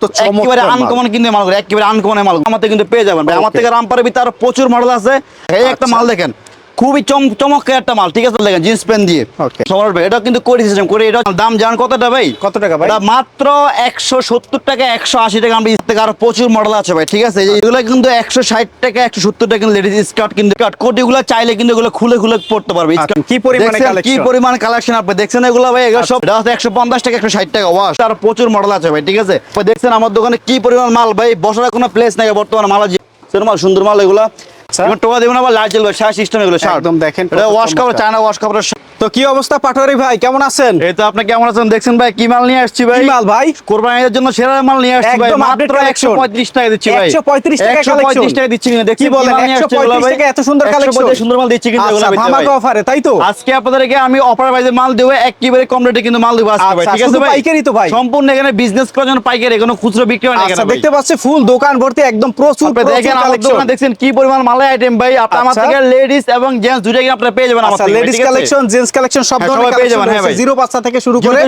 কত চমৎকার। আনকমন কিন্তু মালগুলো একেবারে আনকমন মাল আমার থেকে কিন্তু পেয়ে যাবেন ভাই আমার. থেকে রামপারের ভিতরে প্রচুর মডেল আছে এই একটা আচ্ছা। মাল দেখেন খুবই চম চমৎকার একটা মাল ঠিক আছে? দেখেন জিন্স প্যান্ট দিয়ে. সম্রাট ভাই এটা কিন্তু করে সিস্টেম করে এটা দাম জান কতটা ভাই? কত টাকা ভাই? মাত্র একশো সত্তর টাকা একশো আশি টাকা। আমরা থেকে আরও প্রচুর মডেল আছে ভাই ঠিক আছে? এগুলো কিন্তু একশো ষাট টাকা একশো সত্তর টাকা লেডিস স্কার্ট কিন্তু স্কার্ট কোটিগুলো চাইলে কিন্তু এগুলো খুলে খুলে পড়তে পারবে। আচ্ছা, কি পরিমাণে কি পরিমাণ কালেকশন আপনি? দেখছেন এগুলো ভাই? এগুলো সব হচ্ছে একশো পঞ্চাশ টাকা একশো ষাট টাকা। ওয়াশ আর প্রচুর মডেল আছে ভাই ঠিক আছে? দেখছেন আমার দোকানে কি পরিমাণ মাল ভাই? বসার কোনো প্লেস নাই বর্তমানে মাল সুন্দর মাল এগুলো। আচ্ছা। টোকা দেবেন আবার লাইট জ্বলবে সার সিস্টেম এগুলো একদম দেখেন এটা ওয়াশ চমৎকার। চায়না ওয়াশ কাপড়ের তো কি অবস্থা পাটোয়ারি ভাই? কেমন আছেন? এই তো আপনি কেমন আছেন? দেখছেন ভাই কি মাল নিয়ে আসছি ভাই? কি মাল ভাই? কোরবানির জন্য সেরা মাল নিয়ে আসছি ভাই মাত্র 135 টাকা দিচ্ছি ভাই। 135 টাকা 135 টাকা দিচ্ছি কিন্তু দেখছি বলেন, মাল নিয়ে আসছি এগুলো 135 টাকা এত সুন্দর 135 collection? সুন্দর মাল দিচ্ছি কিন্তু এগুলো আচ্ছা ভিতরে ধামাকা অফারে তাই তো? আজকে আপনাদেরকে আমি অফার প্রাইসে মাল দেবো একেবারে কম রেটে কিন্তু মাল দেবো আজকে ভাই আচ্ছা, ঠিক আছে ভাই? পাইকারি তো ভাই? সম্পূর্ণ এখানে বিজনেস করার জন্য পাইকারি কোনো খুচরো বিক্রি হয় না আচ্ছা এখানে ভাই। দেখতে পাচ্ছি ফুল দোকান ভর্তি একদম প্রচুর দেখেন কালেকশন দোকানে দেখছেন কি পরিমাণ মালের আইটেম ভাই। আপনি আমার আচ্ছা। থেকে লেডিস এবং জেন্টস কিন্তু আপনারা পেয়ে যাবেন আমার আচ্ছা থেকে লেডিস কালেকশন জেন্টস কালেকশন সব হ্যাঁ, ধরনের পেয়ে কালেকশন যাবেন, হ্যাঁ ভাই। জিরো পাঁচটা থেকে শুরু করে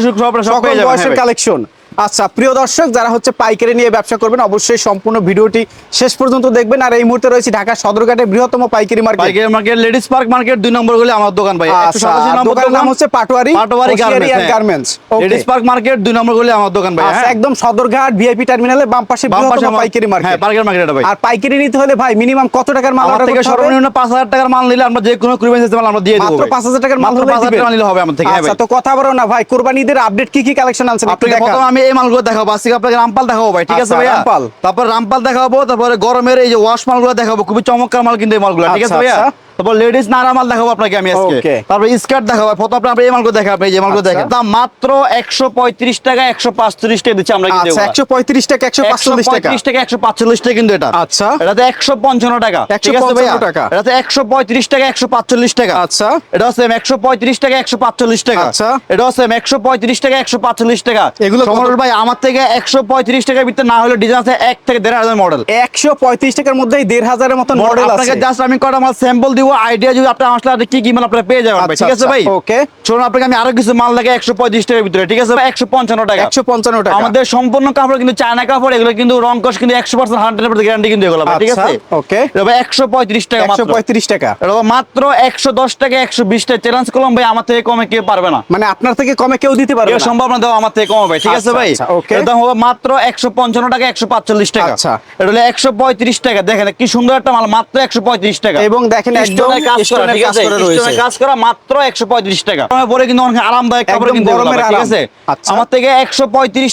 সকল বয়সের হ্যাঁ কালেকশন আচ্ছা প্রিয় দর্শক যারা হচ্ছে পাইকারি নিয়ে ব্যবসা করবেন অবশ্যই সম্পূর্ণ ভিডিওটি শেষ পর্যন্ত দেখবেন। আর এই মুহূর্তে রয়েছে ঢাকা সদরঘাটের বৃহত্তম পাইকারি মার্কেট। পাইকারি মার্কেট লেডিস পার্ক মার্কেট দুই নম্বর গলি আমার দোকান ভাই। আচ্ছা দোকানের নাম হচ্ছে Patwari Patwari garments garments ladies park market দুই নম্বর গলি আমার দোকান ভাই আচ্ছা হ্যাঁ। একদম সদরঘাট ভিআইপি টার্মিনালে বাম পাশে বৃহত্তম আমার- পাইকারি হ্যাঁ মার্কেট। মার্কেট ভাই। আর পাইকারি নিতে হলে ভাই মিনিমাম কত টাকার মাল থেকে করতে সর্বনিম্ন পাঁচ হাজার টাকার মাল নিলে আমরা যে কোনো কুরবানি সিস্টেম আমরা দিয়ে দেবো মাত্র ভাই। পাঁচ হাজার টাকার মাল দিবেন? নিলে হবে আমার থেকে হ্যাঁ আচ্ছা তো কথা বলো না ভাই কোরবানি ঈদের আপডেট কি কি কালেকশন আনছেন একটু আপনাকে দেখান। আমি এই মালগুলো দেখাবো আজকে আপনাকে রামপাল দেখাবো ভাই ঠিক আছে আচ্ছা, ভাইয়া রামপাল। তারপর রামপাল দেখাবো তারপরে গরমের এই যে ওয়াশ মালগুলো দেখাবো খুবই চমৎকার মাল কিন্তু এই মালগুলো ঠিক আছে আচ্ছা, ভাইয়া আচ্ছা। তারপর লেডিস নারা মাল দেখাবো আপনাকে আমি আজকে। তারপর স্কার্ট দেখাবো। প্রথম আপনি এই মালগুলো দেখাবো এই যে মালগুলো আচ্ছা। দেখেন। দাম মাত্র একশো পঁয়ত্রিশ টাকা একশো পাঁচত্রিশ টাকা দিচ্ছি আমরা কিন্তু আচ্ছা এগুলা। একশো পঁয়ত্রিশ টাকা একশো পাঁচচল্লিশ টাকা। 135 টাকা 145 টাকা কিন্তু এটা। আচ্ছা। এটাতে 155 টাকা। ঠিক আছে 155 ভাইয়া টাকা। এটাতে 135 টাকা 145 টাকা। আচ্ছা। এটা হচ্ছে 135 টাকা 145 টাকা। আচ্ছা। এটা হচ্ছে 135 টাকা 145 টাকা। এগুলো কত? ভাই আমার থেকে 135 টাকার ভিতরে না হলে ডিজাইন আছে 1 থেকে 1500 মডেল একশো পঁয়ত্রিশ টাকার মধ্যেই দেড় হাজারের মতন মডেল আছে আপনাকে জাস্ট আমি কটা মাল স্যাম্পল দিব আইডিয়া যদি আপনি আমার কি কি মাল আপনি পেয়ে যাবেন ভাই ঠিক আছে ভাই? okay. শুনুন আপনাকে আমি আরও কিছু মাল লাগে 135 টাকার ভিতরে ঠিক আছে 155 টাকা। একশো পঞ্চান্ন টাকা। আমাদের সম্পূর্ণ কাপড় কিন্তু চায়না কাপড় এগুলো কিন্তু রং কস কিন্তু একশো পার্সেন্ট হান্ড্রেড গ্যারান্টি কিন্তু এগুলো ভাই, ঠিক আছে? okay. একশো পঁয়ত্রিশ টাকা মাত্র। পঁয়ত্রিশ টাকা। এটা মাত্র একশো দশ টাকা একশো বিশ টাকা। চ্যালেঞ্জ করলাম ভাই আমার থেকে কমে কেউ পারবে না। মানে আপনার থেকে কমে কেউ দিতে পারবে না। সম্ভব না দেওয়া আমার থেকে কমে ভাই ঠিক আছে আচ্ছা, ভাই? আচ্ছা, দাম হবে মাত্র একশো পঞ্চান্ন টাকা একশো পাঁচচল্লিশ টাকা। আচ্ছা। এটা হলো একশো পঁয়ত্রিশ টাকা দেখেন কি সুন্দর একটা মাল মাত্র একশো পঁয়ত্রিশ টাকা। এবং দেখেন স্টোনের কাজ করা ঠিক আছে? স্টোনের কাজ করা মাত্র একশো পঁয়ত্রিশ টাকা। পরে কিন্তু অনেক আরামদায়ক কাপড় কিন্তু গরমের ঠিক আছে? আচ্ছা। আমার থেকে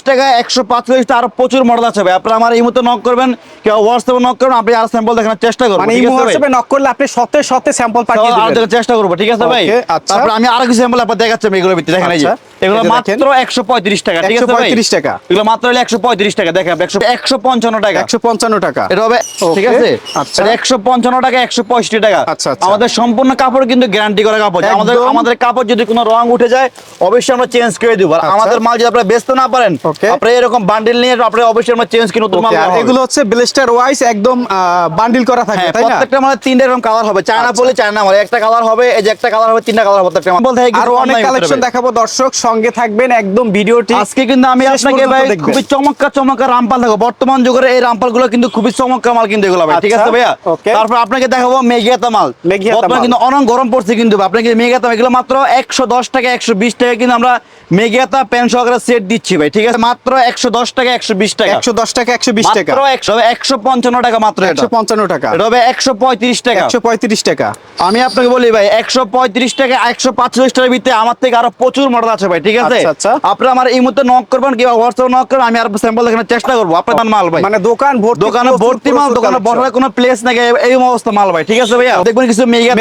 টাকা একশো পাঁচচল্লিশ টাকা আরও প্রচুর মডেল আছে ভাই। আপনারা আমার এই মুহূর্তে নক করবেন কেউ হোয়াটসঅ্যাপে নক করবেন আপনি আর স্যাম্পল দেখানোর চেষ্টা করবেন মানে এই ঠিক আছে ভাই? হোয়াটসঅ্যাপে নক করলে আপনি সতে সতে স্যাম্পল পাঠিয়ে দিবেন। দেখার চেষ্টা করব ঠিক আছে ভাই। তারপর আমি আরও কিছু স্যাম্পল আপনার দেখাচ্ছি আমি ভিতরে। দেখেন এই যে। এগুলো মাত্র দেখেন। একশো পঁয়ত্রিশ টাকা ঠিক আছে ভাই? 135 টাকা। এগুলো মাত্র হলো একশো পঁয়ত্রিশ টাকা দেখেন একশো একশো পঞ্চান্ন টাকা। একশো পঞ্চান্ন টাকা। এটা হবে ঠিক আছে? আচ্ছা। এটা একশো পঞ্চান্ন টাকা একশো পঁয়ষট্টি টাকা। আচ্ছা, আচ্ছা। আমাদের সম্পূর্ণ কাপড় কিন্তু গ্যারান্টি করা কাপড়। আমাদের আমাদের কাপড় যদি কোনো রং উঠে যায় অবশ্যই আমরা চেঞ্জ করে দিব। আর আচ্ছা। আমাদের মাল যদি আপনারা বেচতে না পারেন Okay. আপনি এরকম বান্ডিল নিয়ে আপনি অবশ্যই আমরা চেঞ্জ কিনে নতুন মাল আর। এগুলো হচ্ছে ব্লেস্টার ওয়াইজ একদম বান্ডিল করা থাকবে হ্যাঁ তাই না? প্রত্যেকটা মানে তিনটা এরকম কালার হবে। চায়না আচ্ছা। পলি চায়না মাল একটা কালার হবে এই যে একটা কালার হবে তিনটা কালার হবে প্রত্যেকটা মাল। বলতে হয় কিছু অনেক কালেকশন দেখাবো দর্শক সঙ্গে থাকবেন একদম ভিডিওটি। আজকে কিন্তু আমি আপনাকে ভাই খুবই চমৎকার চমৎকার রামপাল দেখাবো। বর্তমান যুগের এই রামপালগুলো কিন্তু খুবই চমৎকার মাল কিন্তু এগুলো ভাই। ঠিক আছে ভাইয়া? তারপর আপনাকে দেখাবো মেঘিয়াতা মাল। বর্তমানে কিন্তু অনেক গরম পড়ছে কিন্তু এগুলো মাত্র একশো দশ টাকা একশো বিশ টাকা কিন্তু আমরা প্যান্ট সহকারে সেট দিচ্ছি ভাই ঠিক আছে? মাত্র একশো দশ টাকা একশো বিশ টাকা। একশো দশ টাকা একশো বিশ টাকা। একশো একশো পঞ্চান্ন টাকা মাত্র একশো পঞ্চান্ন টাকা। এটা হবে একশো পঁয়ত্রিশ টাকা। একশো পঁয়ত্রিশ টাকা। আমি আপনাকে বলি ভাই একশো পঁয়ত্রিশ টাকা একশো পাঁচচল্লিশ টাকার ভিতরে আমার থেকে আরও প্রচুর মডেল আছে ভাই ঠিক আছে? আচ্ছা, আচ্ছা। আপনি আমার এই মুহূর্তে নক করবেন কিংবা হোয়াটসঅ্যাপ নক করবেন আমি আর স্যাম্পল দেখানোর চেষ্টা করব। আপনার মাল ভাই। মানে দোকান ভর্তি দোকানে ভর্তি মাল দোকানে। বসার কোনো প্লেস নাকি এই অবস্থা মাল ভাই ঠিক আছে ভাইয়া? দেখবেন কিছু মেগা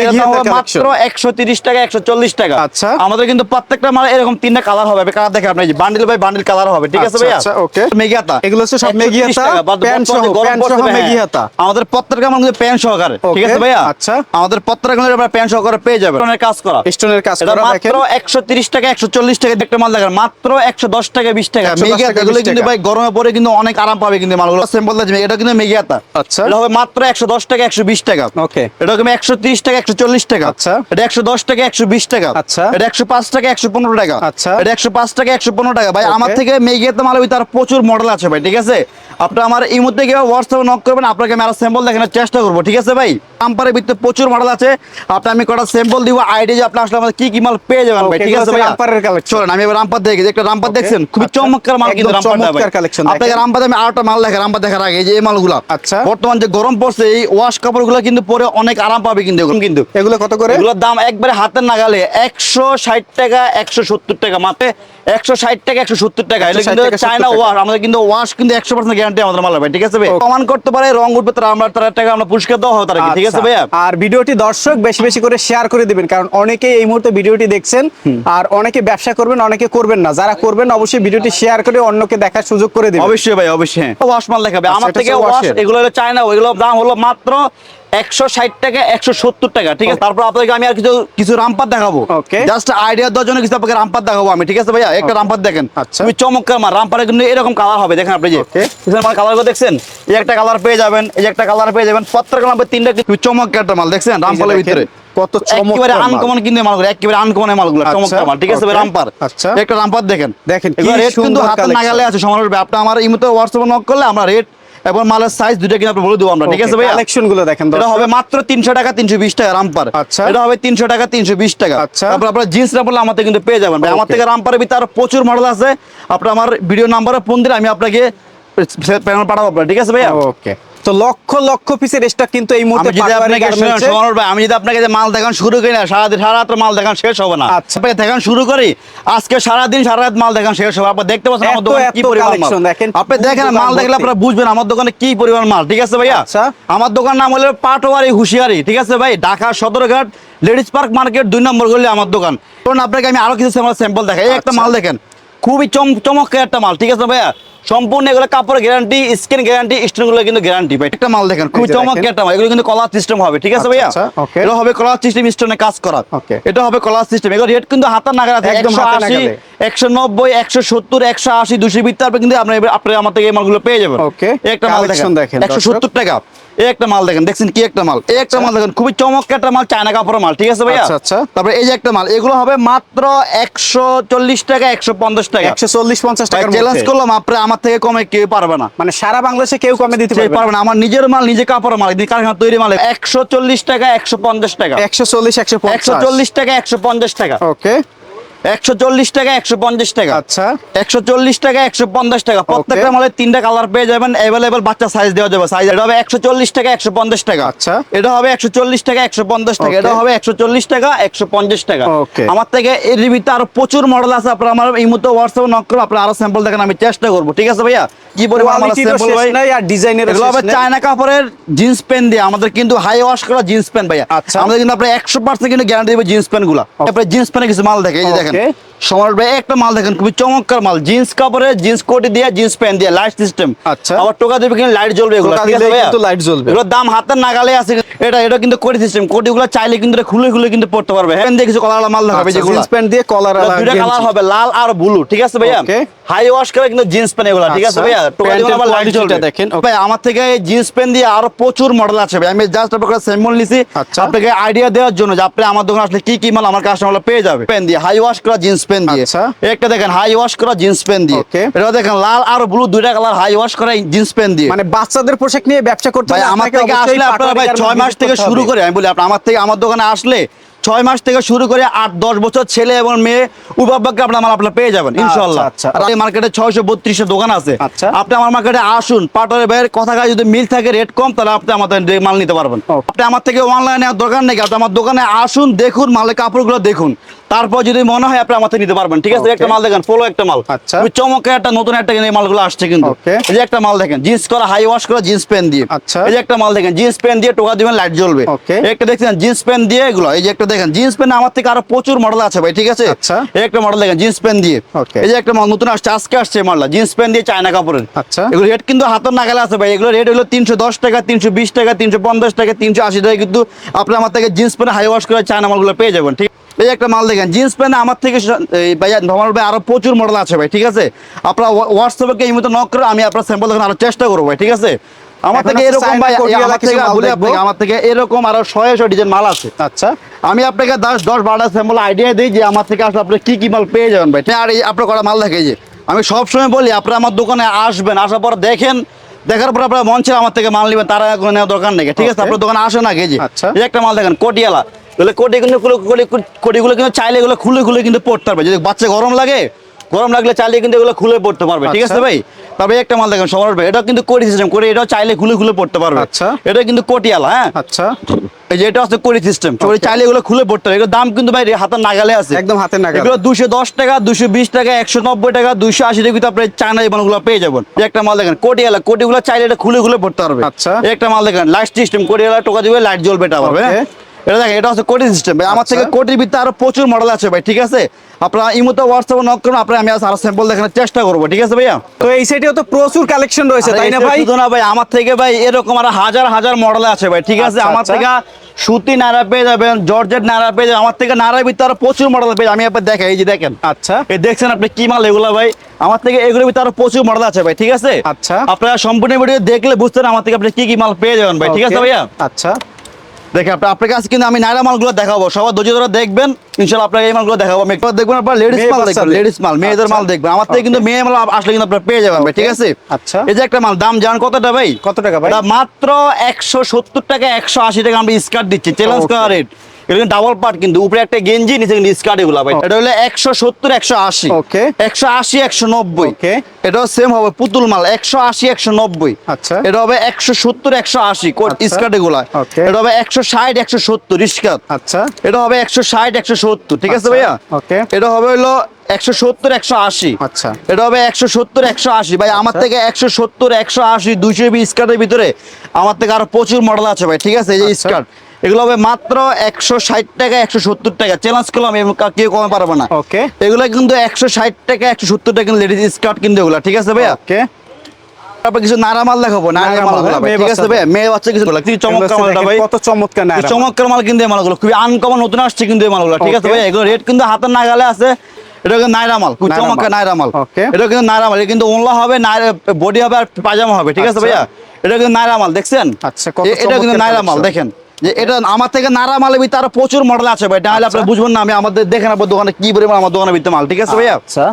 মাত্র। একশো তিরিশ টাকা একশো চল্লিশ টাকা। আচ্ছা। আমাদের কিন্তু প্রত্যেকটা মাল এরকম তিনটা কালার হবে। কালার দেখে আপনি বান্ডিল বাই বান্ডিল কালার হবে ঠিক আছে আচ্ছা, ভাইয়া? আচ্ছা, okay। মেঘিয়াতা এগুলো হচ্ছে সব 130 টাকা, প্যান্ট সহ, গরম সহ হ্যাঁ। আমাদের প্রত্যেকটা মাল কিন্তু প্যান্ট সহকারে ঠিক আছে ভাইয়া? আচ্ছা। আমাদের প্রত্যেকটা মাল আপনারা প্যান্ট সহকারে পেয়ে যাবেন। স্টোনের কাজ করা। স্টোনের কাজ করা মাত্র দেখেন। একশো তিরিশ টাকা একশো চল্লিশ টাকা একটা মাল দেখেন। মাত্র একশো দশ টাকা বিশ টাকা। 110 এগুলো কিন্তু ভাই গরমে পরে কিন্তু অনেক আরাম পাবে কিন্তু মালগুলো। সিম্পল এটা কিন্তু মেঘিয়াতা আচ্ছা। এটা হবে মাত্র একশো দশ টাকা একশো বিশ টাকা। Okay. এটা একশো তিরিশ টাকা একশো চল্লিশ টাকা আচ্ছা। এটা একশো দশ টাকা একশো বিশ টাকা আচ্ছা। এটা একশো পাঁচ টাকা একশো পনেরো টাকা আচ্ছা। এটা একশো পাঁচ টাকা একশো পনেরো টাকা ভাই আমার থেকে মেঘিয়াতে মাল ওই তার প্রচুর মডেল আছে ভাই ঠিক আছে আপনি আমার এই মুহূর্তে গিয়ে হোয়াটসঅ্যাপে নক করবেন আপনাকে আমি আরও স্যাম্পল দেখানোর চেষ্টা করব ঠিক আছে ভাই আম্পারের ভিতরে প্রচুর মডেল আছে আপনি আমি কটা স্যাম্পল দিব আইডিয়া আপনি আসলে আমাদের কি কি মাল পেয়ে যাবেন ভাই ঠিক আছে ভাই রামপারের। চলেন আমি এবার রামপার দেখি একটা রামপার দেখছেন খুবই আচ্ছা। চমৎকার মাল কিন্তু রামপার ভাই collection আপনাকে। রামপাতে আমি আরেকটা মাল দেখে রামপার দেখার আগে এই যে এই মালগুলা আচ্ছা। বর্তমান যে গরম পড়ছে এই ওয়াশ কাপড়গুলো কিন্তু পরে অনেক আরাম পাবে কিন্তু এগুলো কিন্তু এগুলো কত করে এগুলোর দাম একবারে হাতের নাগালে একশো ষাট টাকা একশো সত্তর টাকা মাত্র একশো ষাট টাকা একশো সত্তর টাকা। এটা কিন্তু চায়না ওয়াশ আমাদের কিন্তু ওয়াশ কিন্তু একশো পার্সেন্ট গ্যারান্টি আমাদের মাল হবে ঠিক আছে ভাই? Okay. প্রমাণ করতে পারে রং উঠবে তারা আমরা তার টাকা আমরা পুরস্কার দেওয়া হবে তারা ঠিক আছে আচ্ছা। ভাইয়া? আর ভিডিওটি দর্শক বেশি বেশি করে শেয়ার করে দিবেন কারণ অনেকেই এই মুহূর্তে ভিডিওটি দেখছেন আর অনেকে ব্যবসা করবেন অনেকে করবেন না। যারা করবেন অবশ্যই ভিডিওটি শেয়ার করে অন্যকে দেখার সুযোগ করে দিবেন। অবশ্যই ভাই অবশ্যই। ওয়াশ মাল দেখাবে। আচ্ছা, আমার থেকে ওয়াশ এগুলো হলো চায়না এগুলো দাম হলো মাত্র একশো ষাট টাকা একশো সত্তর টাকা ঠিক আছে? তারপর আপনাকে আমি আর কিছু কিছু রামপাত দেখাবো। জাস্ট আইডিয়া দেওয়ার জন্য কিছু আপনাকে রামপাত দেখাবো আমি ঠিক আছে ভাইয়া? একটা রামপাত দেখেন। আচ্ছা। তুমি চমৎকার রামপারে কিন্তু এরকম কালার হবে দেখেন আপনি যে। আমার কালার দেখছেন? এই একটা কালার পেয়ে যাবেন এই একটা কালার পেয়ে যাবেন। প্রত্যেক কালার তিনটা চমৎকার একটা মাল দেখছেন? রামপালের ভিতরে। কত একেবারে আনকমন কিন্তু মালগুলো একেবারে আনকমন মালগুলো আচ্ছা, চমৎকার মাল ঠিক আছে রামপার? আচ্ছা। একটা রামপার দেখেন। দেখেন, কিন্তু। নাগালে আছে আপনি আমার হোয়াটসঅ্যাপে নক করলে আমরা রেট এবং মালের সাইজ দুটো কিন্তু আপনি বলে দেবো আমরা ঠিক আছে ভাই কালেকশনগুলো দেখেন এটা হবে মাত্র তিনশো টাকা তিনশো বিশ টাকা রামপার। আচ্ছা। এটা হবে তিনশো টাকা তিনশো বিশ টাকা। আচ্ছা। তারপর আপনার জিন্স না বললে আমাদের কিন্তু পেয়ে যাবেন। ভাই আমার. থেকে রামপারের ভিতরে আরও প্রচুর মডেল আছে। আপনার আমার ভিডিও নাম্বারে ফোন দিলে আমি আপনাকে পাঠাবো আপনার ঠিক আছে ভাইয়া? ওকে তো লক্ষ লক্ষ পিসের স্টক কিন্তু এই মুহূর্তে আমি যদি আপনাকে শোনার ভাই, আমি যদি আপনাকে যে মাল দেখান শুরু করি না সারাদিন সারা রাত মাল দেখান শেষ হবে না। আচ্ছা। দেখান শুরু করি আজকে সারাদিন সারা রাত মাল দেখান শেষ হবে। আপনি দেখতে পাচ্ছেন আমার দোকানে কি পরিমাণ মাল। দেখেন, আপনি দেখেন মাল দেখলে আপনারা বুঝবেন আমার দোকানে কি পরিমাণ মাল ঠিক আছে ভাইয়া? আচ্ছা। আমার দোকান নাম হলো পাটোয়ারি হুঁশিয়ারি ঠিক আছে ভাই? Dhaka Sadarghat ladies park market দুই নম্বর গলি আমার দোকান। তখন আপনাকে আমি আরও কিছু স্যাম্পল দেখাই। এই একটা আচ্ছা। মাল দেখেন খুবই চম চমৎকার একটা মাল ঠিক আছে ভাইয়া? সম্পূর্ণ এগুলো কাপড় গ্যারান্টি স্কিন গ্যারান্টি স্টোনগুলো কিন্তু গ্যারান্টি ভাই। একটা মাল দেখেন খুবই চমক চমৎকার একটা মাল এগুলো কিন্তু কলার সিস্টেম হবে ঠিক আছে আচ্ছা, ভাইয়া? আচ্ছা, এটা হবে কলার সিস্টেম স্টোনে কাজ করা এটা হবে কলার সিস্টেম এগুলো রেট কিন্তু হাতার আছে একদম আশি। একশো নব্বই একশো সত্তর একশো আশি দুশো বিত্তার আপনি কিন্তু আপনার আপনি আমার থেকে এই মালগুলো পেয়ে যাবেন। ওকে একটা মাল দেখেন একশো। সত্তর টাকা। এই একটা মাল দেখেন দেখছেন কি একটা মাল? এই একটা মাল দেখেন খুবই চমৎকার একটা মাল চায়না কাপড়ের মাল ঠিক আছে ভাইয়া? আচ্ছা, আচ্ছা। তারপরে এই যে একটা মাল এগুলো হবে মাত্র একশো চল্লিশ টাকা একশো পঞ্চাশ টাকা। একশো চল্লিশ পঞ্চাশ টাকা চ্যালেঞ্জ। করলাম আপনি আমার থেকে কমে কেউ পারবে না। মানে সারা বাংলাদেশে কেউ কমে দিতে পারবে না। আমার নিজের মাল নিজে কাপড়ের মাল কারখানা তৈরি মাল একশো চল্লিশ টাকা একশো পঞ্চাশ টাকা। একশো চল্লিশ একশো একশো চল্লিশ টাকা একশো পঞ্চাশ টাকা। ওকে। একশো চল্লিশ টাকা একশো পঞ্চাশ টাকা। আচ্ছা। একশো চল্লিশ টাকা একশো পঞ্চাশ টাকা। প্রত্যেকটা মালের তিনটা কালার পেয়ে যাবেন অ্যাভেলেবেল বাচ্চা সাইজ দেওয়া যাবে। সাইজ এটা হবে একশো চল্লিশ টাকা একশো পঞ্চাশ টাকা। আচ্ছা। এটা হবে একশো চল্লিশ টাকা একশো পঞ্চাশ টাকা। এটা হবে একশো চল্লিশ টাকা একশো পঞ্চাশ টাকা। আমার থেকে এর ভিতরে আরও প্রচুর মডেল আছে। আপনার আমার এই মুহূর্তে হোয়াটসঅ্যাপে নক আপনার আরও স্যাম্পল দেখেন আমি চেষ্টা করব। ঠিক আছে ভাইয়া? কি পরিমাণ মাল কোয়ালিটিরও স্যাম্পল ভাই? আর ডিজাইনের এগুলো হবে চায়না কাপড়ের জিন্স প্যান্ট দিয়ে। আমাদের কিন্তু হাই ওয়াশ করা জিন্স প্যান্ট ভাইয়া। আচ্ছা। আমাদের কিন্তু আপনার একশো পার্সেন্ট কিন্তু গ্যারান্টি দেবে জিন্স প্যান্টগুলা। জিন্স প্যান্টে কিছু মাল দেখে এই দেখেন। ಓಕೆ সমার ভাই একটা মাল দেখেন খুবই চমৎকার মাল। জিন্স কাপড়ের জিন্স কোটি দিয়ে জিন্স প্যান্ট দিয়ে লাইট সিস্টেম আচ্ছা। আবার টোকা দেবে কিন্তু লাইট জ্বলবে এগুলো টোকা ঠিক আছে দিলেই ভাইয়া? কিন্তু light জ্বলবে। এগুলোর দাম হাতের নাগালে আছে। এটা এটা কিন্তু কোটি সিস্টেম কোটি চাইলে কিন্তু খুলে খুলে কিন্তু পড়তে পারবে। হ্যাঁ দিয়ে কিছু কলার মাল দেখাবে যেগুলো। জিন্স প্যান্ট দিয়ে কলার দুইটা কালার হবে লাল আর ব্লু ঠিক আছে ভাইয়া? হাই ওয়াশ করে কিন্তু জিন্স প্যান্ট এগুলো ঠিক আছে আচ্ছা। ভাইয়া? টোকা দিয়ে আবার লাইট জ্বলবে। দেখেন। ভাই আমার থেকে জিন্স প্যান্ট দিয়ে আরও প্রচুর মডেল আছে ভাই আমি জাস্ট আপনাকে স্যাম্পল নিছি। আচ্ছা। আপনাকে আইডিয়া দেওয়ার জন্য যে আপনি আমার দোকানে আসলে কি কি মাল আমার কাস্টমার পেয়ে যাবে। প্যান্ট দিয়ে হাই ওয়াশ করা জিন্স প্যান্ট দিয়ে। আচ্ছা। একটা দেখেন হাই ওয়াশ করা জিন্স প্যান্ট দিয়ে। এটা দেখেন লাল আর ব্লু দুইটা কালার হাই ওয়াশ করা জিন্স প্যান্ট দিয়ে। মানে বাচ্চাদের পোশাক নিয়ে ব্যবসা করতে ভাই আমার থেকে আসলে আপনারা ভাই মাস থেকে শুরু করে আমি বলি আমার থেকে আমার দোকানে আসলে ছয় মাস থেকে শুরু করে আট দশ বছর ছেলে এবং মেয়ে উপাবাক্যে আপনার মাল আপনার পেয়ে যাবেন ইনশাল্লাহ আচ্ছা। এই মার্কেটে ছয়শো বত্রিশটা দোকান আছে। আচ্ছা। আপনি আমার মার্কেটে আসুন পাটরের ভাইয়ের কথা যদি মিল থাকে রেট কম তাহলে আপনি আমাদের মাল নিতে পারবেন। আপনি আমার থেকে অনলাইনে দোকান নেই আপনি আমার দোকানে আসুন দেখুন মালের কাপড়গুলো দেখুন। তারপর যদি মনে হয় আপনি আমার থেকে নিতে পারবেন ঠিক আছে একটা মাল দেখেন ফলো একটা মাল আচ্ছা। চমৎকার একটা নতুন একটা এই মালগুলো আসছে কিন্তু এই যে একটা মাল দেখেন জিন্স করা হাই ওয়াশ করা জিন্স প্যান্ট দিয়ে আচ্ছা। এই যে একটা মাল দেখেন জিন্স প্যান্ট দিয়ে টোকা দিবেন লাইট জ্বলবে. একটা দেখছেন জিন্স প্যান্ট দিয়ে এগুলো এই যে একটা দেখেন জিন্স প্যান্ট আমার থেকে আরও প্রচুর মডেল আছে ভাই ঠিক আছে আচ্ছা। এই একটা মডেল দেখেন জিন্স প্যান্ট দিয়ে. এই যে একটা মাল নতুন আসছে আজকে আসছে এই মালটা জিন্স প্যান্ট দিয়ে চায়না কাপড়ের আচ্ছা। এগুলো রেট কিন্তু হাতের নাগালে আছে ভাই এগুলো রেট হলো তিনশো দশ টাকা তিনশো বিশ টাকা তিনশো পঞ্চাশ টাকা তিনশো আশি টাকা কিন্তু আপনি আমার থেকে জিন্স প্যান্ট হাই ওয়াশ করে চায়না মালগুলো পেয়ে যাবেন ঠিক এই একটা মাল দেখেন জিন্স প্যান্ট আমার থেকে ভাইয়া ভাই আরও প্রচুর মডেল আছে ভাই ঠিক আছে? আপনার হোয়াটসঅ্যাপে এই মতো নক করে আমি আপনার স্যাম্পল দেখানোর আরও চেষ্টা করব ভাই ঠিক আছে? আমার থেকে এরকম ভাই আমার থেকে মাল আপনাকে আমার থেকে এরকম আরও শয়ে শয়ে ডিজাইন মাল আছে। আচ্ছা। আমি আপনাকে দশ দশ বারোটা স্যাম্পল আইডিয়া দিই যে আমার থেকে আসলে আপনি কি কি মাল পেয়ে যাবেন ভাই। আর এই আপনার করা মাল দেখে যে আমি সবসময় বলি আপনি আমার দোকানে আসবেন আসার পর দেখেন দেখার পর আপনার মন ছিল আমার থেকে মাল নেবেন তারা কোনো নেওয়ার দরকার নেই ঠিক আছে? আপনার দোকানে আসে না গেজি আচ্ছা। একটা মাল দেখেন কোটিয়ালা। এগুলো কোটি কিন্তু কোটিগুলো কিন্তু চাইলে এগুলো খুলে খুলে কিন্তু পড়তে পারবে। যদি বাচ্চা গরম লাগে গরম লাগলে চাইলে কিন্তু এগুলো খুলে পড়তে পারবে। ঠিক আছে আচ্ছা। ভাই? তবে একটা মাল দেখেন সবার এটা কিন্তু কোটি সিস্টেম কোটি এটাও চাইলে খুলে খুলে পড়তে পারবে। আচ্ছা। এটা কিন্তু কোটিয়ালা হ্যাঁ? আচ্ছা। এই যে এটা হচ্ছে কোরি সিস্টেম কোরি চাইলে এগুলো খুলে পড়তে হবে এগুলো দাম কিন্তু ভাই হাতের নাগালে আছে। একদম হাতের নাগালে। এগুলো দুশো দশ টাকা দুশো বিশ টাকা একশো নব্বই টাকা দুশো আশি টাকা কিন্তু আপনি চায়না এই মালগুলো পেয়ে যাবেন। একটা মাল দেখেন কোটিয়ালা কোটিগুলো চাইলে এটা খুলে খুলে পড়তে পারবে। আচ্ছা। একটা মাল দেখেন লাইট সিস্টেম কোটিয়ালা টোকা দিবে লাইট জ্বলবে এটা পারবে? এটা দেখেন এটা হচ্ছে কোটি সিস্টেম ভাই। আমার আচ্ছা। থেকে কোটির ভিতরে আরও প্রচুর মডেল আছে ভাই ঠিক আছে? আপনারা ইমুতে হোয়াটসঅ্যাপে নক করুন আপনার আমি আরও স্যাম্পল দেখানোর চেষ্টা করব ঠিক আছে ভাইয়া? তো এই সাইডেও তো প্রচুর কালেকশন রয়েছে তাই না ভাই? শুধু না ভাই আমার থেকে ভাই এরকম আর হাজার হাজার মডেল আছে ভাই ঠিক আছে? আচ্ছা, আমার আচ্ছা। থেকে সুতি নাড়া পেয়ে যাবেন জর্জেট নাড়া পেয়ে যাবেন আমার থেকে ভিতরে আরও প্রচুর মডেল পেয়ে আমি আপনার দেখাই এই যে দেখেন। আচ্ছা। এই দেখছেন আপনি কি মাল এগুলো ভাই? আমার থেকে এগুলোর ভিতরে আরও প্রচুর মডেল আছে ভাই ঠিক আছে? আচ্ছা। আপনারা সম্পূর্ণ ভিডিও দেখলে বুঝতে আমার থেকে আপনি কি কি মাল পেয়ে যাবেন ভাই ঠিক আছে ভাইয়া? আচ্ছা। দেখে আপনার আপনার কাছে কিন্তু আমি নাইরা মালগুলো দেখাবো। সবার ধৈর্য ধরে দেখবেন। আপনার এই মালগুলো দেখাবো। আমি একবার দেখবেন আপনার লেডিস মাল দেখবেন লেডিস মাল মেয়েদের মাল আচ্ছা। দেখবেন। আমার থেকে কিন্তু মেয়ে মাল আসলে কিন্তু আপনার পেয়ে যাবেন ভাই ঠিক আছে? আচ্ছা। এই যে একটা মাল দাম জানেন কতটা ভাই? কত টাকা ভাই? মাত্র একশো সত্তর টাকা একশো আশি টাকা আমরা স্কার্ট দিচ্ছি। চ্যালেঞ্জ করা রেট এটা কিন্তু ডাবল পার্ট কিন্তু উপরে একটা গেঞ্জি নিচে কিন্তু স্কার্ট এগুলো ভাই এটা হলো একশো সত্তর একশো আশি Okay. একশো আশি একশো নব্বই. এটাও সেম হবে পুতুল মাল একশো আশি একশো নব্বই আচ্ছা। এটা হবে একশো সত্তর একশো আশি আচ্ছা। স্কার্ট এগুলা Okay. এটা হবে একশো ষাট একশো সত্তর স্কার্ট আচ্ছা এটা হবে একশো ষাট একশো সত্তর ঠিক আছে আচ্ছা, ভাইয়া okay. এটা হবে হলো একশো সত্তর একশো আশি আচ্ছা। এটা হবে একশো সত্তর একশো আশি ভাই আমার আচ্ছা। থেকে একশো সত্তর একশো আশি দুইশো স্কার্টের ভিতরে আমার থেকে আরও প্রচুর মডেল আছে ভাই ঠিক আছে এই আচ্ছা। স্কার্ট এগুলো হবে মাত্র একশো ষাট টাকা একশো সত্তর টাকা। চ্যালেঞ্জ করলাম কেউ কমে পারবে না। ওকে এগুলো কিন্তু একশো ষাট টাকা একশো সত্তর টাকা লেডিস স্কার্ট কিন্তু এগুলো ঠিক আছে ভাইয়া? ওকে তারপর কিছু দেখাবো মাল মাল, গুলো ভাই, মেয়ে ঠিক আছে ভাই মেয়ে বাচ্চা কিছু চমৎকার ভাই? কত চমৎকার না এই চমৎকার মাল কিন্তু এই মালগুলো খুবই আনকমন নতুন আসছে কিন্তু এই মালগুলো ঠিক আছে ভাই এগুলো রেট কিন্তু হাতের নাগালে আছে এটা কিন্তু চমৎকার এটা কিন্তু এটা কিন্তু ওনলা হবে বডি হবে আর পাজামা হবে ঠিক আছে আচ্ছা। ভাইয়া? এটা কিন্তু দেখছেন? আচ্ছা, এটা কিন্তু চমৎকার নাইরা মাল দেখেন। যে এটা আমার থেকে নারা মালের ভিতরে আরও প্রচুর মডেল আছে ভাই। তাহলে আপনি আচ্ছা। বুঝবেন না আমি আমাদের দেখেন আপনার দোকানে কি পরিমাণ আমার দোকানের ভিতরে মাল ঠিক আছে ভাইয়া? আচ্ছা।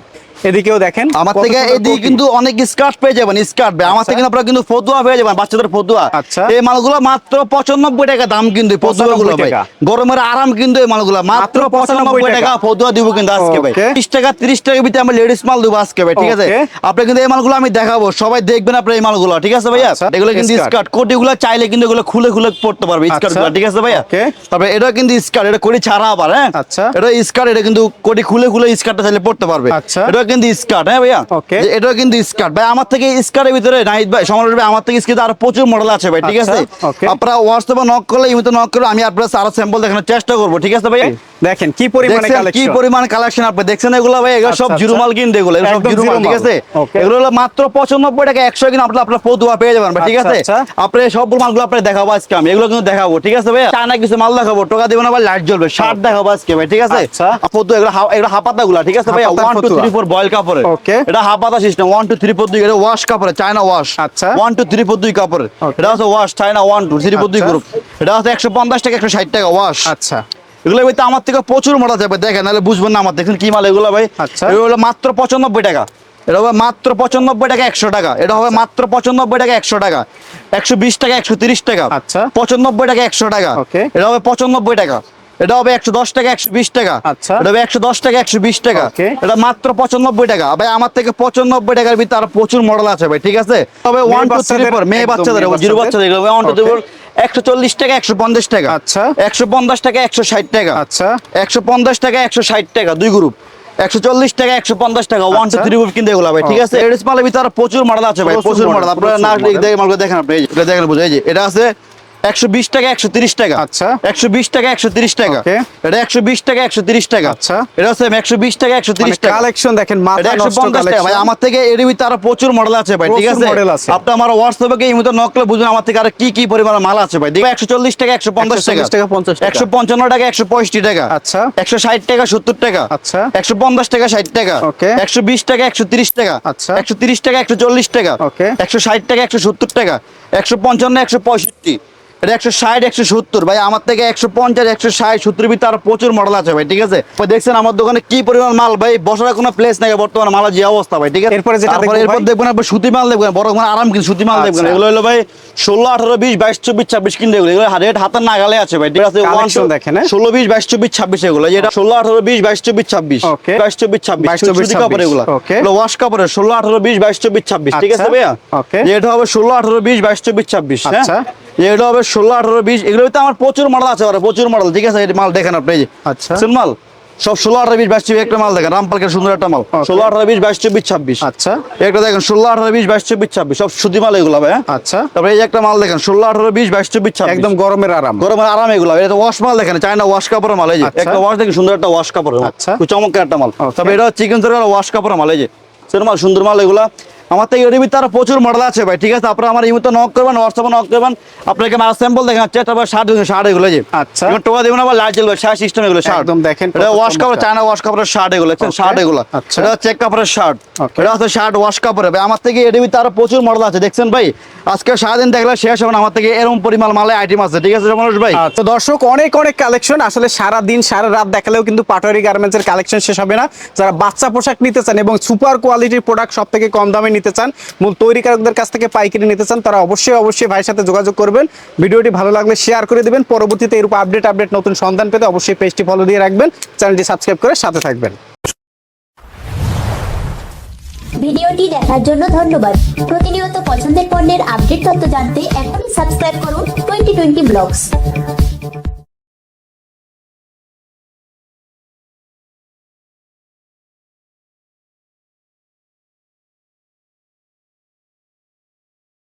এদিকেও দেখেন আমার থেকে এদিকে কিন্তু অনেক স্কার্ট পেয়ে যাবেন স্কার্ট ভাই আমার আচ্ছা। থেকে আপনারা কিন্তু ফতুয়া পেয়ে যাবেন বাচ্চাদের ফতুয়া আচ্ছা। এই মালগুলো মাত্র পঁচানব্বই টাকা দাম কিন্তু ফতুয়া গুলো ভাই গরমের আরাম কিন্তু এই মালগুলো মাত্র মাত্র 95 পঁচানব্বই টাকা টাকা। ফতুয়া দিব কিন্তু আজকে ভাই ত্রিশ টাকা তিরিশ টাকার ভিতরে আমরা লেডিস মাল দেবো আজকে ভাই ঠিক আছে. আপনি কিন্তু এই মালগুলো আমি দেখাবো সবাই দেখবেন আপনার এই মালগুলো ঠিক আছে ভাইয়া আচ্ছা, এগুলো কিন্তু। স্কার্ট কোটিগুলো চাইলে কিন্তু এগুলো খুলে খুলে পড়তে পারবে স্কার্ট আচ্ছা। ঠিক আছে ভাইয়া. তারপরে এটা কিন্তু স্কার্ট এটা কোটি ছাড়া আবার হ্যাঁ আচ্ছা। এটা স্কার্ট এটা কিন্তু কোটি খুলে খুলে স্কার্টটা চাইলে পড়তে পারবে আচ্ছা। এটা কিন্তু স্কার্ট হ্যাঁ ভাইয়া? এটাও কিন্তু স্কার্ট। ভাই আমার থেকে স্কার্টের ভিতরে নাইট ভাই সমাজ ভাই আমার থেকে স্কার্ট আরও প্রচুর মডেল আছে ভাই ঠিক আচ্ছা, আছে. আপনারা হোয়াটসঅ্যাপে নক করলে ইমিতে নক করলে আমি আপনার সারা স্যাম্পল দেখানোর চেষ্টা করব ঠিক আছে ভাই দেখেন কি পরিমাণে দেখছেন কি কালেকশন পরিমাণ কালেকশন আপনি দেখছেন? এগুলো ভাই এগুলো সব আচ্ছা, জিরো আচ্ছা। মাল কিন্তু এগুলো। সব একদম জিরো মাল ঠিক আছে? এগুলো হলো মাত্র পঁচানব্বই টাকা একশো কিন্তু আপনার আপনার পদুয়া পেয়ে যাবেন ভাই ঠিক আচ্ছা, আছে। আপনি সব মালগুলো আপনার দেখাবো আজকে আমি। এগুলো কিন্তু দেখাবো ঠিক আছে ভাই কিছু মাল দেখাবো টোকা দিবেন আবার লাইট জ্বলবে শার্ট দেখাবো আজকে ভাই ঠিক আছে। পদুয়া এগুলো এগুলো হাপাতা গুলা ঠিক আছে ভাই হাপাতার ওয়ান টু ফতুয়া। থ্রি ফোর বয়েল কাপড়ের। Okay. এটা হাপাতা system one two three four দুই এটা ওয়াশ কাপড়ের চায়না ওয়াশ আচ্ছা। ওয়ান টু থ্রি ফোর দুই কাপড়ের। এটা হচ্ছে wash China one two three four দুই আচ্ছা। গ্রুপ এটা হচ্ছে একশো পঞ্চাশ টাকা একশো ষাট টাকা ওয়াশ আচ্ছা। এগুলো ভাই আমার থেকে প্রচুর মোটা যাবে দেখেন নাহলে বুঝবেন না আমার দেখেন কি মাল এগুলো ভাই। আচ্ছা। এগুলো মাত্র পঁচানব্বই টাকা। এটা হবে মাত্র পঁচানব্বই টাকা একশো টাকা। এটা হবে মাত্র পঁচানব্বই টাকা একশো টাকা। একশো বিশ টাকা একশো তিরিশ টাকা। আচ্ছা। পঁচানব্বই টাকা একশো টাকা. এটা হবে পঁচানব্বই টাকা। এটা হবে একশো দশ টাকা একশো বিশ টাকা। আচ্ছা। এটা হবে একশো দশ টাকা একশো বিশ টাকা। এটা মাত্র পঁচানব্বই টাকা। ভাই আমার থেকে পঁচানব্বই টাকার ভিতরে আরও প্রচুর মডেল আছে ভাই ঠিক আছে? তবে ওয়ান টু থ্রি ফোর মেয়ে বাচ্চাদের জিরো বাচ্চাদের। ওয়ান টু থ্রি ফোর একশো চল্লিশ টাকা একশো পঞ্চাশ টাকা। আচ্ছা। একশো পঞ্চাশ টাকা একশো ষাট টাকা। আচ্ছা। একশো পঞ্চাশ টাকা একশো ষাট টাকা দুই গ্রুপ একশো চল্লিশ টাকা একশো পঞ্চাশ টাকা ওয়ান টু আচ্ছা। থ্রি গ্রুপ কিন্তু এগুলো ভাই ঠিক আছে? Okay. লেডিস মালের ভিতরে প্রচুর মডেল আছে ভাই প্রচুর মডেল আপনারা না দেখে মালগুলো দেখেন আপনি দেখেন বুঝে এই যে এটা আছে একশো বিশ টাকা একশো তিরিশ টাকা আচ্ছা। একশো বিশ টাকা একশো তিরিশ টাকা. এটা একশো বিশ টাকা একশো তিরিশ টাকা আচ্ছা। এটা হচ্ছে একশো বিশ টাকা একশো মানে তিরিশ টাকা কালেকশন দেখেন একশো পঞ্চাশ টাকা ভাই আমার থেকে এর ভিতরে আরও প্রচুর মডেল আছে ভাই ঠিক আছে আপনি আমার হোয়াটসঅ্যাপে এই মুহূর্তে নকলে বুঝুন আমার থেকে আর কি কি পরিমাণ মাল আছে ভাই দেখো একশো চল্লিশ টাকা একশো পঞ্চাশ টাকা 140 টাকা, 50 টাকা। একশো পঞ্চান্ন টাকা একশো পঁয়ষট্টি টাকা আচ্ছা। একশো ষাট টাকা সত্তর টাকা আচ্ছা। একশো পঞ্চাশ টাকা ষাট টাকা. একশো বিশ টাকা একশো তিরিশ টাকা আচ্ছা। একশো তিরিশ টাকা একশো চল্লিশ টাকা. একশো ষাট টাকা একশো সত্তর টাকা একশো পঞ্চান্ন একশো পঁয়ষট্টি এটা একশো ষাট একশো সত্তর। ভাই আমার থেকে একশো পঞ্চাশ একশো ষাট সত্তর ভিতরে আরও প্রচুর মডেল আছে ভাই ঠিক আছে? দেখছেন আমার দোকানে কি পরিমাণ মাল? ভাই বসার কোনো প্লেস নাই বর্তমানে মালের যে অবস্থা ভাই ঠিক আছে? এরপরে তারপরে এরপর দেখবেন আপনি সুতি মাল দেখবেন বড় মানে আরাম কিন্তু সুতি মাল দেখবেন আচ্ছা। এগুলো হলো ভাই ষোলো আঠারো বিশ বাইশ চব্বিশ ছাব্বিশ কিনতে এগুলো। এগুলো রেট হাতের নাগালে আছে ভাই ঠিক আছে? দেখেন, হ্যাঁ? ষোলো বিশ বাইশ চব্বিশ ছাব্বিশ এগুলো। যেটা ষোলো আঠারো বিশ বাইশ চব্বিশ ছাব্বিশ। বাইশ চব্বিশ ছাব্বিশ। 22, 24, সুতি কাপড় এগুলো। 26 ওয়াশ কাপড়ের ষোলো আঠারো বিশ বাইশ চব্বিশ ছাব্বিশ ঠিক আছে আচ্ছা। ভাইয়া. এটা হবে ষোলো আঠারো বিশ বাইশ চব্বিশ ছাব্বিশ হ্যাঁ? আচ্ছা। এটা হবে ষোলো আঠারো বিশ এগুলো তো আমার প্রচুর মডেল আছে প্রচুর মডেল ঠিক আছে? মাল দেখেন আপনি আচ্ছা। মাল? সব ষোলো আঠারো বিশ বাইশ চব্বিশ একটা মাল দেখেন রামপালকের সুন্দর একটা মাল। ষোলো আঠারো বিশ বাইশ চব্বিশ ছাব্বিশ। আচ্ছা। একটা দেখেন ষোলো আঠারো বিশ বাইশ চব্বিশ ছাব্বিশ সব সুতি মাল এগুলো ভাই হ্যাঁ? আচ্ছা। তারপরে এই একটা মাল দেখেন ষোলো আঠারো বিশ বাইশ চব্বিশ ছাব্বিশ। একদম গরমের আরাম। গরমের আরাম এগুলো এটা ওয়াশ মাল দেখেন চায়না ওয়াশ কাপড়ের মাল এই যে। আচ্ছা। একটা ওয়াশ দেখেন সুন্দর একটা ওয়াশ কাপড়ের মাল। আচ্ছা। চমৎকার একটা মাল. তবে এটা চিকেন সরকার ওয়াশ কাপড়ের মাল এই যে। মাল সুন্দর মাল এগুলা। আমার থেকে এর ভিতরে প্রচুর মডেল আছে ভাই ঠিক আছে? আপনারা আমার এই মুহূর্তে নক করবেন হোয়াটসঅ্যাপে নক করবেন। আপনাকে আমার স্যাম্পল দেখেন চেষ্টা তারপর শার্ট দেখুন শার্ট এগুলো যে। আচ্ছা। এবার টোকা দেবেন আবার লাইট জ্বলবে শার্ট সিস্টেম এগুলো শার্ট একদম দেখেন এটা ওয়াশ কাপড় চায়না ওয়াশ কাপড়ের শার্ট এগুলো শার্ট এগুলো। আচ্ছা। এটা চেক কাপড়ের শার্ট এটা হচ্ছে শার্ট ওয়াশ কাপড়ের ভাই আমার থেকে এর ভিতরে প্রচুর মডেল আছে দেখছেন ভাই? আজকে সারাদিন দেখলে শেষ হবে না আমার থেকে এরকম পরিমাণ মালে আইটেম আছে ঠিক আছে মানুষ ভাই? তো দর্শক অনেক অনেক কালেকশন আসলে সারা দিন সারা রাত দেখালেও কিন্তু পাটোয়ারি গার্মেন্টস এর কালেকশন শেষ হবে না। যারা বাচ্চা পোশাক নিতে চান এবং সুপার কোয়ালিটির প্রোডাক্ট সব থেকে কম দামে নিতে চান, মূল তৈরিকারকদের কাছ থেকে পাইকারি নিতে চান, তারা অবশ্যই অবশ্যই ভাইয়ের সাথে যোগাযোগ করবেন। ভিডিওটি ভালো লাগলে শেয়ার করে দেবেন। পরবর্তীতে এরূপ আপডেট আপডেট নতুন সন্ধান পেতে অবশ্যই পেজটি ফলো দিয়ে রাখবেন। চ্যানেলটি সাবস্ক্রাইব করে সাথে থাকবেন। ভিডিওটি দেখার জন্য ধন্যবাদ। প্রতিনিয়ত পছন্দের পণ্যের আপডেট তথ্য জানতে এখনই সাবস্ক্রাইব করুন টোয়েন্টি টোয়েন্টি ব্লগস